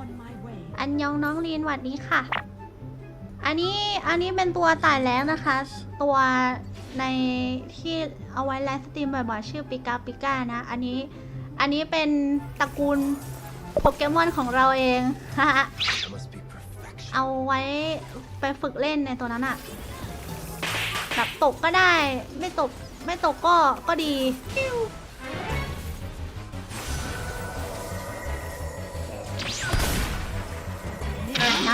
On my way. อันยองน้องลีนหวัดนี้ค่ะ อันนี้อันนี้เป็นตัวตายแล้วนะคะ ตัวในที่เอาไว้ไลฟ์สตรีมบ่อยๆชื่อปิกาปิก้านะ อันนี้อันนี้เป็นตระกูลโปเกมอนของเราเอง That must be perfection. เอาไว้ไปฝึกเล่นในตัวนั้นอะแบบตกก็ได้ ไม่ตก ไม่ตกก็ก็ดี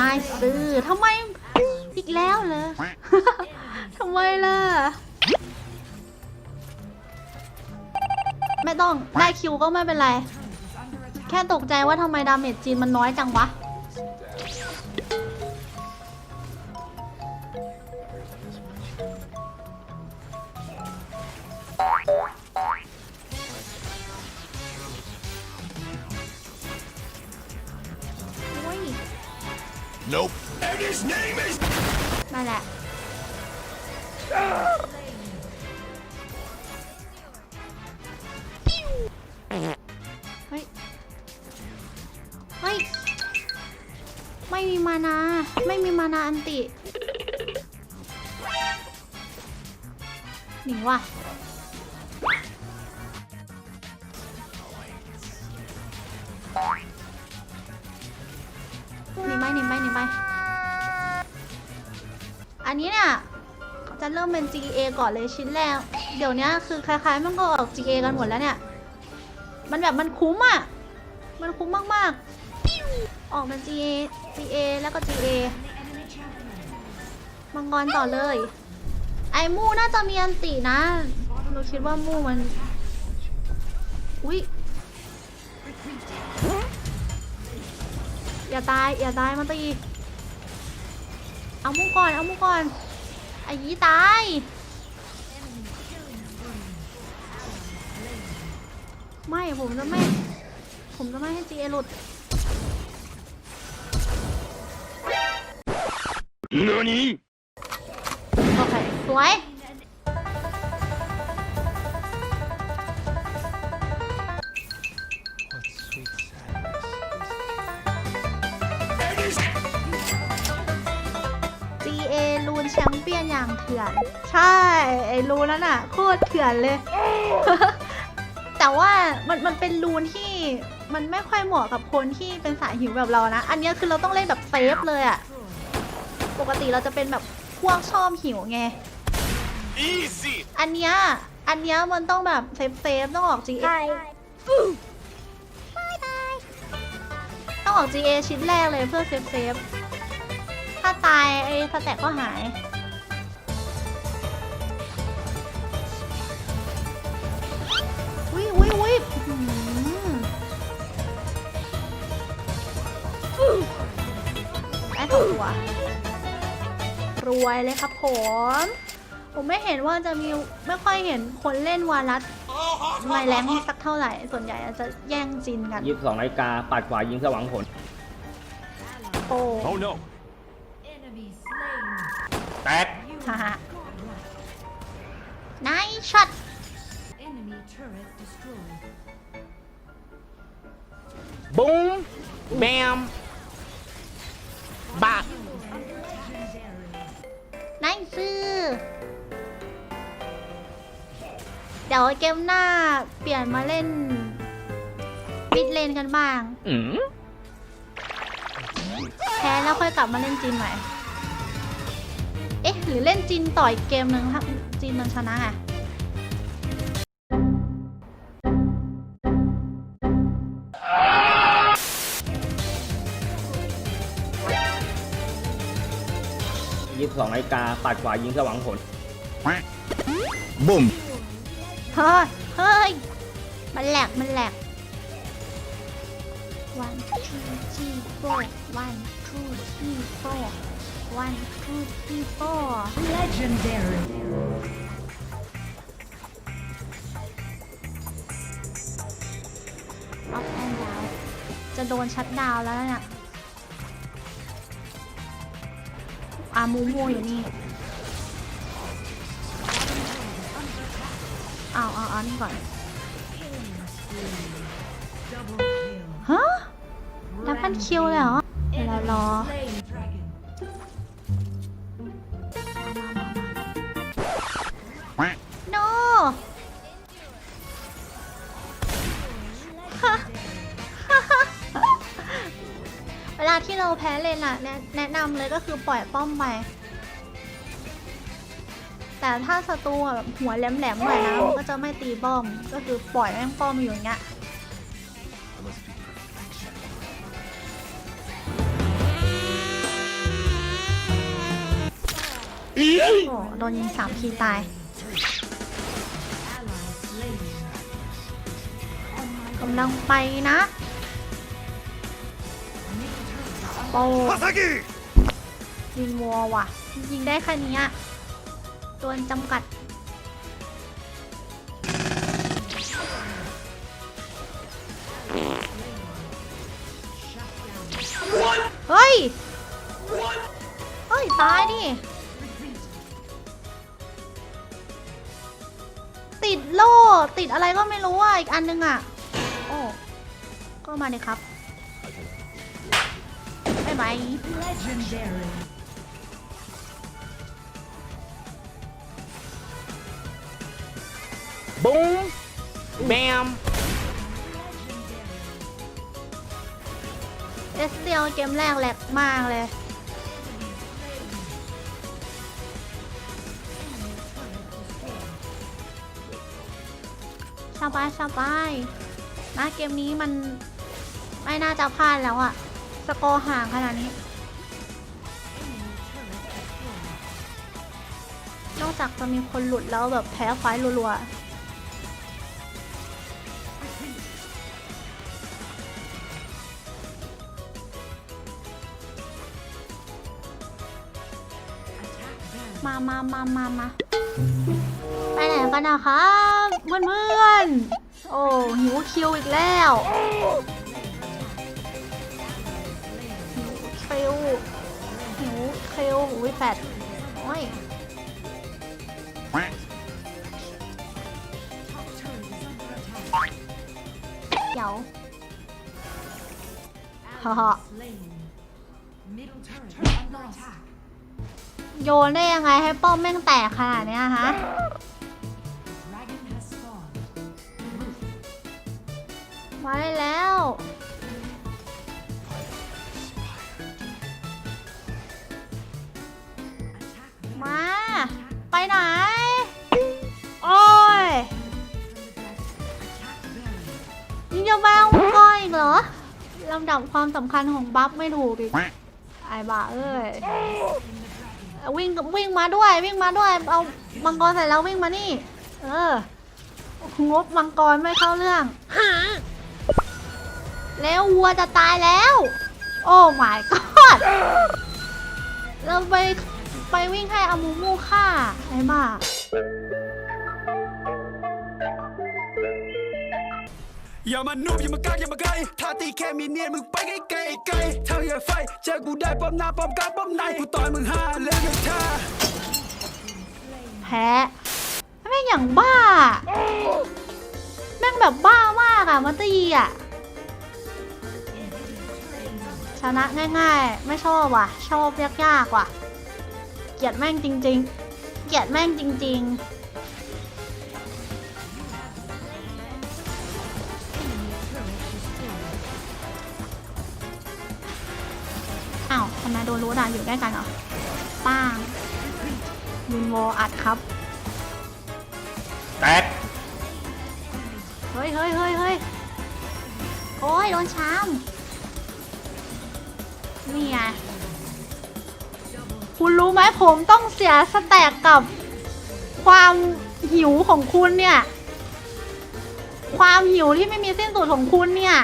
ายซื้อทำไมอีกแล้วเลยทำไมล่ะ ไม่ต้อง ได้คิวก็ไม่เป็นไร แค่ตกใจว่าทำไมดาเมจจีนมันน้อยจังวะ Nope. And his name is นั่นแหละ เฮ้ย เฮ้ย ไม่มีมานา ไม่มีมานาอันติ หนีว่ะ อันนี้เนี่ยจะเริ่มเป็น GA ก่อนเลยชิ้นแรก เดี๋ยวนี้คือคล้ายๆ มันก็ออก GA กันหมดแล้วเนี่ย มันแบบมันคุ้มอะ มันคุ้มมากๆ ออกเป็น GA GA แล้วก็ GA มังกรต่อเลย ไอ้มูน่าจะมีอันตินะหนูคิดว่ามูมัน อุ๊ยอย่าตาย อย่าตายมันตี เอามู่ก่อน เอามู่ก่อน ไอ้ยี้ตาย ไม่ผมจะไม่ ผมจะไม่ให้ GA หลุด NANI? โอเคสวย นแชมเปี้ยนอย่างเถื่อน ใช่ไอ้รูนนั้นอะโคตรเถื่อนเลย แต่ว่ามันมันเป็นรูนที่มันไม่ค่อยเหมาะกับคนที่เป็นสายหิวแบบเรานะ อันเนี้ยคือเราต้องเล่นแบบเซฟเลยอะปกติเราจะเป็นแบบพวกชอบหิวไง Easy. อันเนี้ยอันเนี้ยมันต้องแบบเซฟเซฟต้องออก GA ต้องออก GA ชิ้นแรกเลยเพื่อเซฟเซฟ ถ้าตายไอ้สแต็กก็หาย อุ้ยอุ้ยอุ้ยอื้อหือได้สองตัว รวยเลยครับผม ผมไม่เห็นว่าจะมีไม่ค่อยเห็นคนเล่นวารัสในแรงสักเท่าไหร่ ส่วนใหญ่จะแย่งจินกัน ยี่สิบสองนาฬิกาปัดขวายิงสว่างผล โอ้ Oh no. ตกฮ่าฮ่าไนช็อต Enemy turret destroyed. บุ้มแบมบักไนซื้อ เดี๋ยวเกมหน้าเปลี่ยนมาเล่นมิดเลนกันบ้าง อืม แพ้แล้วค่อยกลับมาเล่นจีนใหม่เอ๊ะ หรือเล่นจีนต่ออีกเกมหนึ่งถ้าจีนมันชนะอะยี่สิบสองนาฬิกาปัดขวายิงสว่างผล Boom. เฮ้ย เฮ้ย มันแหลก มันแหลก one two three four one two three four one two three four Legendary. ออฟแอนดาวจะโดนชัดดาวน์แล้วเนี่ยอามูมูอยู่นี่เอาเอาเอานี่ก่อน Double kill. ฮะแล้วไป second kill เลยเหรอ เดี๋ยวเรารอ ที่เราแพ้เลนอะแนะแนะนำเลยก็คือปล่อยป้อมไปแต่ถ้าศัตรูอะแบบหัวแหลมๆหน่อยนะมันก็จะไม่ตีป้อม ก็คือปล่อยแม่งป้อมอยู่อย่างเงี้ย I must be perfection. โอ้โดนยิงสามทีตาย Ally slain. On my กำลังไปนะ ป้ยิงวัวว่ะ ยิงได้แค่นี้อะตัวจำกัด เฮ้ย เฮ้ย ตายดิติดโล่ ติดอะไรก็ไม่รู้อะ อีกอันนึงอะ โอ้ ก็มาเลยครับ บ๊ายบาย legendary. Boom Bam เอสเซียวเกมแรกแหลกมากเลย สบายสบายนะเกมนี้มันไม่น่าจะพลาดแล้วอะ สกอร์ห่างขนาดนี้ นอกจากจะมีคนหลุดแล้วแบบแพ้ไฟรัวๆ มามามามามาไปไหนกันนะครับเพื่อนเพื่อนๆโอ้หิวคิวอีกแล้ว วคิวหิวคิวอุ้ยแปดโอ้ยเดี๋ยวฮ่าฮ่าโยนได้ยังไงให้ป้อมแม่งแตกขนาดเนี้ยฮะได้แล้ว ไปไหน โอ้ยยังจะแววก้อยอีกเหรอลำดับความสำคัญของบัฟไม่ถูกอีก ไอ้บ้าเอ้ย วิ่งวิ่งมาด้วยวิ่งมาด้วย เอามังกรใส่แล้ววิ่งมานี่ เออ งบมังกรไม่เข้าเรื่อง แล้ววัวจะตายแล้ว โอ้ my god เราไป ไปวิ่งให้อามูมูฆ่าไอ้บ้าอย่ามานุบอย่ามากักอย่ามาไกลถ้าตีแค่มีเนียนมึงไปไกลไกลไกลเท่าอย่าไฟเจอกูได้ป้อมหน้าป้อมกลางป้อมในกูต่อยมึงห้าเล่นไม่ท่าแพ้แม่งอย่างบ้า แม่งแบบบ้ามากอะมาตีอะชนะง่ายๆ ไม่ชอบว่ะ ชอบยากๆว่ะ เกลียดแม่งจริง ๆ เกลียดแม่งจริง ๆอ้าวทำไมโดนรู้ด่าอยู่ใกล้กันเหรอป้างวินวอลอัดครับ แตกเฮ้ยเฮ้ยเฮ้ยเฮ้ยโอ้ยโดนชามนี่ไง คุณรู้ไหมผมต้องเสียสแต็กกับความหิวของคุณเนี่ย ความหิวที่ไม่มีสิ้นสุดของคุณเนี่ย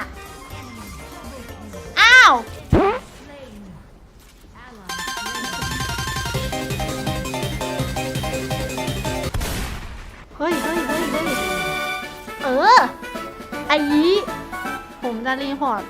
อ้าว เฮ้ยเฮ้ยเฮ้ยเฮ้ยเออไอ้ยี้ผมจะรีพอร์ต